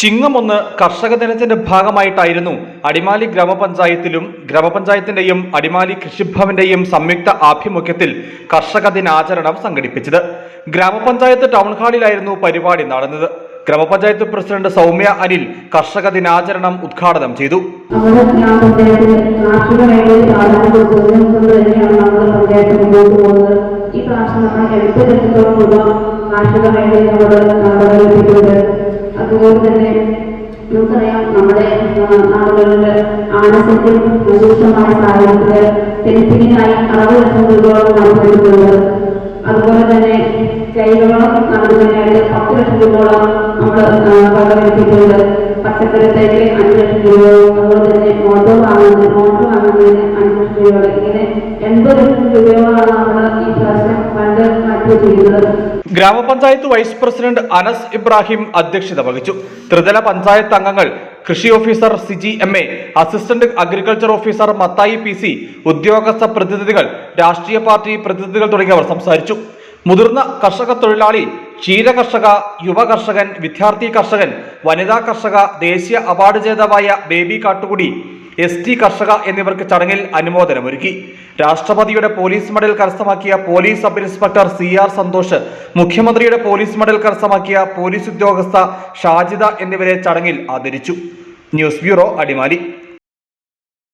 ചിങ്ങമൊന്ന് കർഷക ദിനത്തിന്റെ ഭാഗമായിട്ടായിരുന്നു അടിമാലി ഗ്രാമപഞ്ചായത്തിലും ഗ്രാമപഞ്ചായത്തിന്റെയും അടിമാലി കൃഷിഭവന്റെയും സംയുക്ത ആഭിമുഖ്യത്തിൽ കർഷക ദിനാചരണം സംഘടിപ്പിച്ചത്. ഗ്രാമപഞ്ചായത്ത് ടൗൺ ഹാളിലായിരുന്നു പരിപാടി നടന്നത്. ഗ്രാമപഞ്ചായത്ത് പ്രസിഡന്റ് സൗമ്യ അനിൽ കർഷക ദിനാചരണം ഉദ്ഘാടനം ചെയ്തു. ഈ പ്രാവശ്യം നമ്മൾ കാർഷിക അതുപോലെ തന്നെ നമുക്കറിയാം നമ്മുടെ നാടുകളിൽ ആണസത്യം രൂക്ഷമായ സാഹചര്യത്തിൽ തെരുപ്പിനായി അളവ് ലക്ഷം നടത്തിയിട്ടുണ്ട് അതുപോലെ തന്നെ ജൈവവളം നടത്തുന്നതിനായിട്ട് പത്ത് ലക്ഷം രൂപയോളം നമ്മൾ വകവരുത്തിയിട്ടുണ്ട് പച്ചക്കറി തൈക്ക് അഞ്ച് ലക്ഷം രൂപയോളം അതുപോലെ തന്നെ മോട്ടോർ വാങ്ങുന്നതിന് മോട്ടോർ വാങ്ങുന്നതിന് അഞ്ച് ലക്ഷം രൂപയോളം ഇങ്ങനെ എൺപത് ലക്ഷം രൂപയോളമാണ് നമ്മൾ ഗ്രാമപഞ്ചായത്ത് വൈസ് പ്രസിഡന്റ് അനസ് ഇബ്രാഹിം അധ്യക്ഷത വഹിച്ചു. ത്രിതല പഞ്ചായത്ത് അംഗങ്ങൾ കൃഷി officer Siji M A assistant agriculture officer Mathai P C ഉദ്യോഗസ്ഥ പ്രതിനിധികൾ രാഷ്ട്രീയ പാർട്ടി പ്രതിനിധികൾ തുടങ്ങിയവർ സംസാരിച്ചു. മുതിർന്ന കർഷക തൊഴിലാളി ക്ഷീര കർഷക യുവ കർഷകൻ വിദ്യാർത്ഥി കർഷകൻ വനിതാ കർഷക ദേശീയ അവാർഡ് ജേതാവായ ബേബി കാട്ടുകുടി എസ് ടി കർഷക എന്നിവർക്ക് ചടങ്ങിൽ അനുമോദനമൊരുക്കി. രാഷ്ട്രപതിയുടെ പോലീസ് മെഡൽ കരസ്ഥമാക്കിയ police sub inspector C R Santhosh മുഖ്യമന്ത്രിയുടെ പോലീസ് മെഡൽ കരസ്ഥമാക്കിയ പോലീസ് ഉദ്യോഗസ്ഥ ഷാജിദ എന്നിവരെ ചടങ്ങിൽ ആദരിച്ചു. News bureau Adimali.